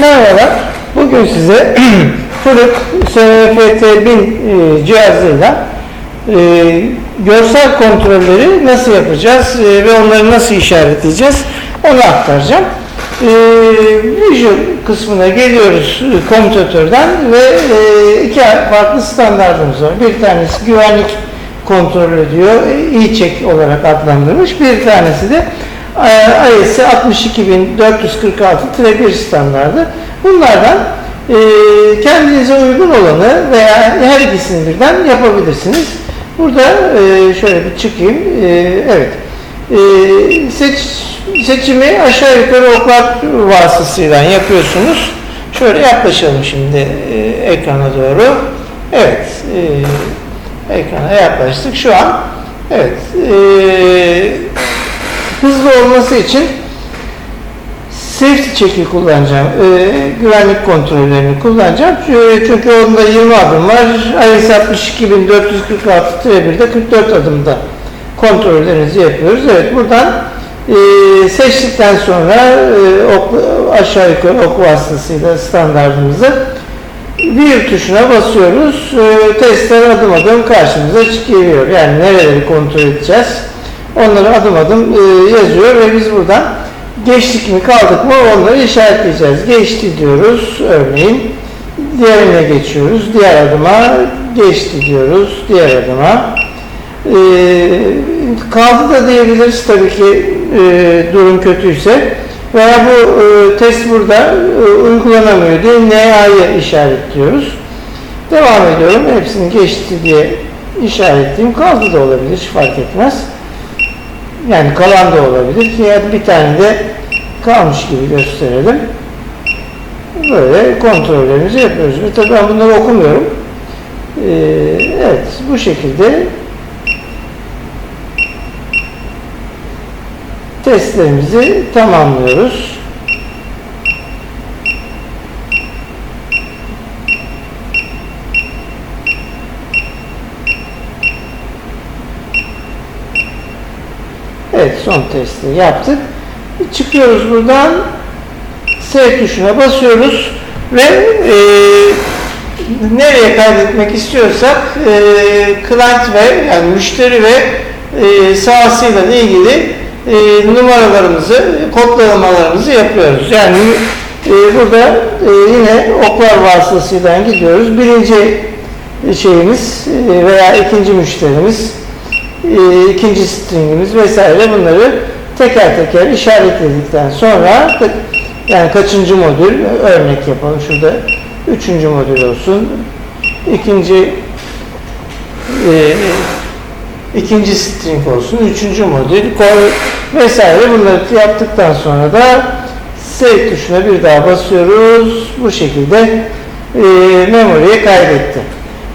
Merhabalar. Bugün size Fırık SFT 1000 e, cihazıyla e, görsel kontrolleri nasıl yapacağız e, ve onları nasıl işaretleyeceğiz onu aktaracağım. E, Visual kısmına geliyoruz e, komutatörden ve e, iki farklı standartımız var. Bir tanesi güvenlik kontrol ediyor, e-check olarak adlandırmış. Bir tanesi de IS 62446-1 standardı. Bunlardan e, kendinize uygun olanı veya her ikisini birden yapabilirsiniz. Burada e, şöyle bir çıkayım. E, evet. Seç, seçimi aşağı yukarı oklar vasıtasıyla yapıyorsunuz. Şöyle yaklaşalım şimdi ekrana doğru. Evet. Ekrana yaklaştık. Şu an evet. E, hızlı olması için safety check'i kullanacağım. Ee, güvenlik kontrollerini kullanacağım. Ee, Çünkü onda 20 adım var. IS 62446 1'de 44 adımda kontrollerinizi yapıyoruz. Evet buradan e, seçtikten sonra e, ok, aşağı yukarı ok vasıtasıyla standartımızı bir tuşuna basıyoruz. E, testler adım adım karşımıza çıkıyor. Yani nereleri kontrol edeceğiz. Onları adım adım e, yazıyor ve biz buradan geçtik mi kaldık mı onları işaretleyeceğiz. Geçti diyoruz örneğin. Diğerine geçiyoruz. Diğer adıma geçti diyoruz. Diğer adıma. E, kaldı da diyebiliriz tabii ki e, durum kötüyse. Veya bu test burada uygulanamıyor diye NA'yı işaretliyoruz. Devam ediyorum. Hepsini geçti diye işaretleyeyim. Kaldı da olabilir. Hiç fark etmez. Yani kalan da olabilir ki ya bir tane de kalmış gibi gösterelim. Böyle kontrollerimizi yapıyoruz. Ve tabii ben bunları okumuyorum. Ee, evet bu şekilde testlerimizi tamamlıyoruz. Evet son testi yaptık. Çıkıyoruz buradan. S tuşuna basıyoruz ve e, nereye kaydetmek istiyorsak e, client ve yani müşteri ve e, sahasıyla ilgili e, numaralarımızı, kodlamalarımızı yapıyoruz. Yani e, burada e, yine oklar vasıtasıyla gidiyoruz. Birinci şeyimiz e, veya ikinci müşterimiz e, ikinci stringimiz vesaire bunları teker teker işaretledikten sonra yani kaçıncı modül? Örnek yapalım şurada. Üçüncü modül olsun. İkinci e, ikinci string olsun. Üçüncü modül koy vesaire bunları yaptıktan sonra da save tuşuna bir daha basıyoruz. Bu şekilde e, memoriye kaydetti.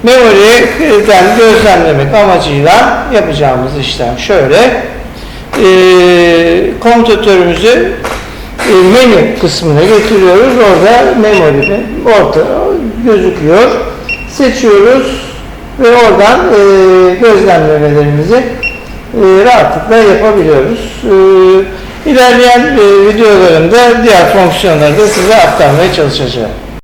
Memoriden gözlemlemek amacıyla yapacağımız işlem şöyle. E, komutatörümüzü e, menü kısmına getiriyoruz. Orada memoride orta gözüküyor. Seçiyoruz ve oradan e, gözlemlemelerimizi e, rahatlıkla yapabiliyoruz. E, ilerleyen e, videolarımda diğer fonksiyonları da size aktarmaya çalışacağım.